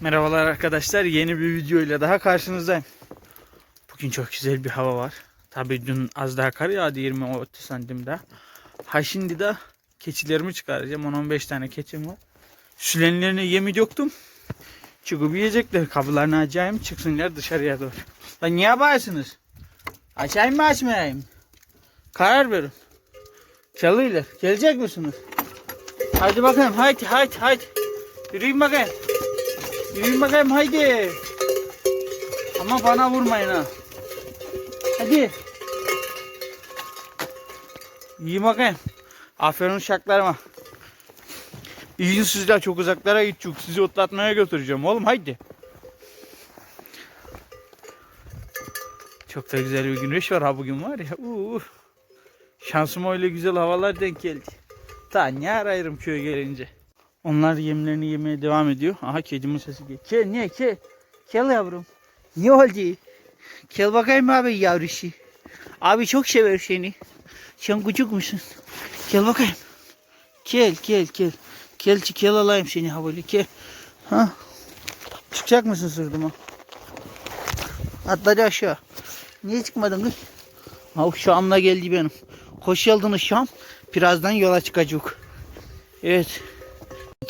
Merhabalar arkadaşlar. Yeni bir video ile daha karşınızdayım. Bugün çok güzel bir hava var. Tabii dün az daha kar yağdı 20-30 santim daha. Ha şimdi de keçilerimi çıkaracağım. 10-15 tane keçim var. Sülenlerine yemi döktüm. Çıkıp yiyecekler. Kapılarını açayım çıksınlar dışarıya doğru. Lan niye bağırsınız? Açayım mı açmayayım? Karar verin. Çalıyorlar. Gelecek misiniz? Hadi bakayım. Haydi haydi haydi. Yürüyün bakayım. Yürüyün bakayım haydi. Ama bana vurmayın ha. Hadi. İyi bakayım. Aferin uşaklarıma. İyi sizler çok uzaklara gidecek. Sizi otlatmaya götüreceğim oğlum haydi. Çok da güzel bir güneş var ha bugün var ya. Uh. Şansıma öyle güzel havalar denk geldi. Ta ne arayırım köye gelince. Onlar yemlerini yemeye devam ediyor. Aha kedimin sesi geliyor. Ke niye ke? Kel yavrum. Ne oldu? Kel bakayım abi yavruşu. Abi çok sever seni. Sen küçük müsün? Gel bakayım. Gel gel gel. Gel gel alayım seni havali gel. Ha? Çıkacak mısın sırtıma? Atladı aşağı. Niye çıkmadın kız? Ha uşağımla geldi benim. Hoş geldin uşağım. Birazdan yola çıkacak. Evet.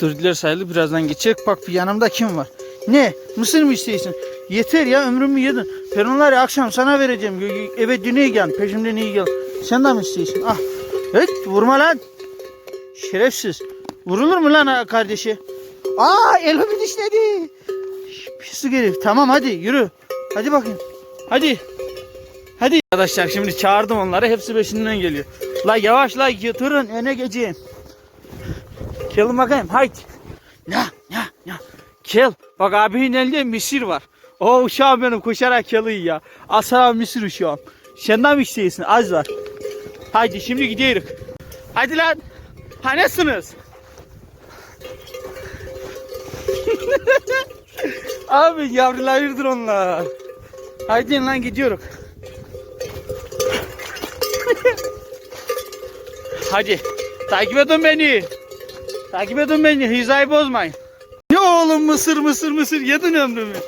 Turdiler sayılı birazdan geçecek. Bak bir yanımda kim var? Ne? Mısır mı istiyorsun? Yeter ya ömrümü yedin. Peronları akşam sana vereceğim. Eve düneye gel. Peşimden iyi gel. Sen de mi istiyorsun? Ah. Evet vurma lan. Şerefsiz. Vurulur mu lan kardeşi? Aa elimi dişledi. Pislik herif. Tamam hadi yürü. Hadi bakayım. Hadi. Hadi. Arkadaşlar şimdi çağırdım onları. Hepsi peşinden geliyor. La yavaş la yatırın öne geçeyim. Kelin bakayım haydi. Ne ne ne. Kel bak abinin elinde misir var. O uşağım benim koşarak keli ya. Asla misir uşağım. Senden mi istiyorsun az var. Haydi şimdi gidiyoruz. Hadi lan. Hanesiniz? Abi yavrulardır onlar. Haydi lan gidiyoruz. Hadi takip edin beni. Takip edin beni. Hizayı bozmayın. Ne oğlum mısır mısır mısır yedin ömrümü.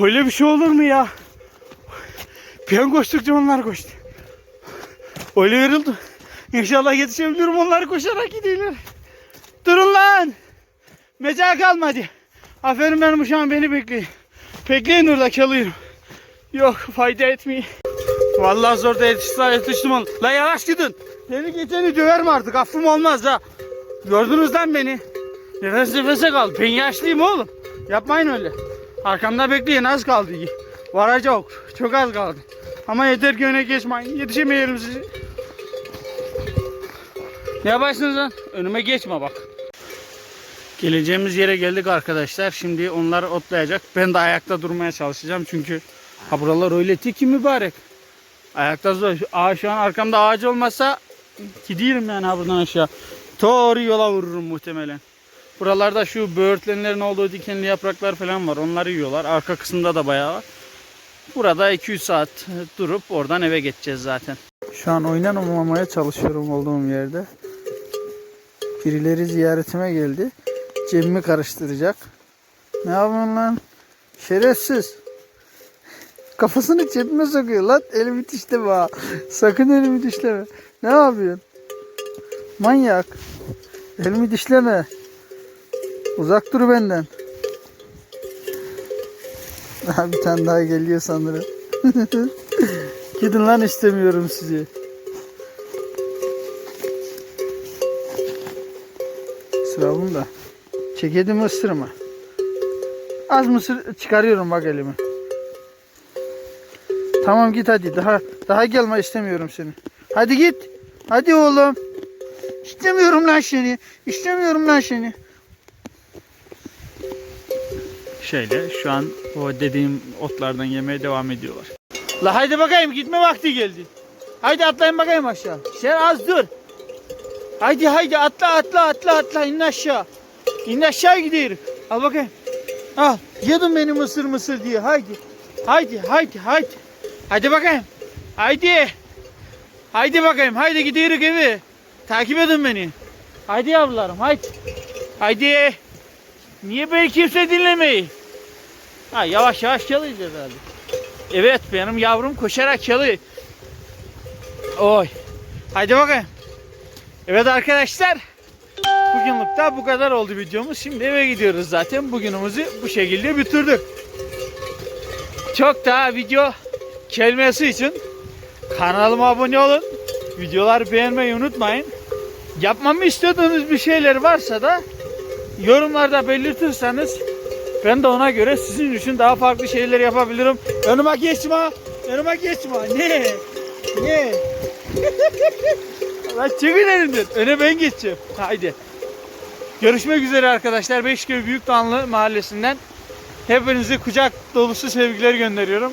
Böyle bir şey olur mu ya? Ben koştukça onlar koştu. Öyle yoruldu. İnşallah yetişebilirim onlar koşarak gidiyorlar. Durun lan. Mecal kalmadı. Aferin benim uşağım beni bekleyin. Bekleyin orada kalıyorum. Yok fayda etmiyor. Vallahi zor da yetiştim, yetiştim oğlum. La yavaş gidin. Beni geçeni döverim artık affım olmaz ha. Gördünüz lan beni. Nefes nefese kal. Ben yaşlıyım oğlum. Yapmayın öyle. Arkamda bekleyin az kaldı. Varacak. Çok az kaldı. Ama yeter ki öne geçmeyin. Yetişemiyorum sizi. Ne yaparsınız lan? Önüme geçme bak. Geleceğimiz yere geldik arkadaşlar. Şimdi onlar otlayacak. Ben de ayakta durmaya çalışacağım. Çünkü ha buralar öyle tiki mübarek. Ayakta zor. Aa, şu an arkamda ağaç olmasa gidiyorum yani ha buradan aşağı. Doğru yola vururum muhtemelen. Buralarda şu böğürtlenlerin olduğu dikenli yapraklar falan var. Onları yiyorlar. Arka kısımda da bayağı var. Burada 2-3 saat durup oradan eve geçeceğiz zaten. Şu an oynanamamaya çalışıyorum olduğum yerde. Birileri ziyaretime geldi. Cebimi karıştıracak. Ne yapıyorsun lan? Şerefsiz. Kafasını cebime sokuyor lan. Elimi dişleme ha. Sakın elimi dişleme. Ne yapıyorsun? Manyak. Elimi dişleme. Uzak dur benden. Bir tane daha geliyor sanırım. Gidin lan istemiyorum sizi. Sıra bunda. Çekedi mi ısırma. Az mısır çıkarıyorum bak elimi. Tamam git hadi. Daha daha gelme istemiyorum seni. Hadi git. Hadi oğlum. İstemiyorum lan seni. İstemiyorum lan seni. Şöyle şu an o dediğim otlardan yemeye devam ediyorlar. La haydi bakayım gitme vakti geldi. Haydi atlayın bakayım aşağı. Sen az dur. Haydi haydi atla atla atla atla in aşağı. İn aşağı gidiyoruz. Al bakayım. Al. Yedin beni mısır mısır diye. Haydi. Haydi haydi haydi. Hadi bakayım. Haydi. Haydi bakayım. Haydi gidiyoruz eve. Takip edin beni. Haydi yavrularım. Haydi. Haydi. Niye beni kimse dinlemeyi? Ha yavaş yavaş çalıyor herhalde. Evet benim yavrum koşarak çalıyor. Oy. Haydi bakayım. Evet arkadaşlar. Bugünlük de bu kadar oldu videomuz. Şimdi eve gidiyoruz zaten. Bugünümüzü bu şekilde bitirdik. Çok daha video gelmesi için kanalıma abone olun. Videoları beğenmeyi unutmayın. Yapmamı istediğiniz bir şeyler varsa da yorumlarda belirtirseniz ben de ona göre sizin için daha farklı şeyler yapabilirim. Önüme geçme. Önüme geçme. Ne? Ne? Lan çekil elinden. Öne ben geçeceğim. Haydi. Görüşmek üzere arkadaşlar. Beşköy Büyükdağlı Mahallesi'nden hepinize kucak dolusu sevgiler gönderiyorum.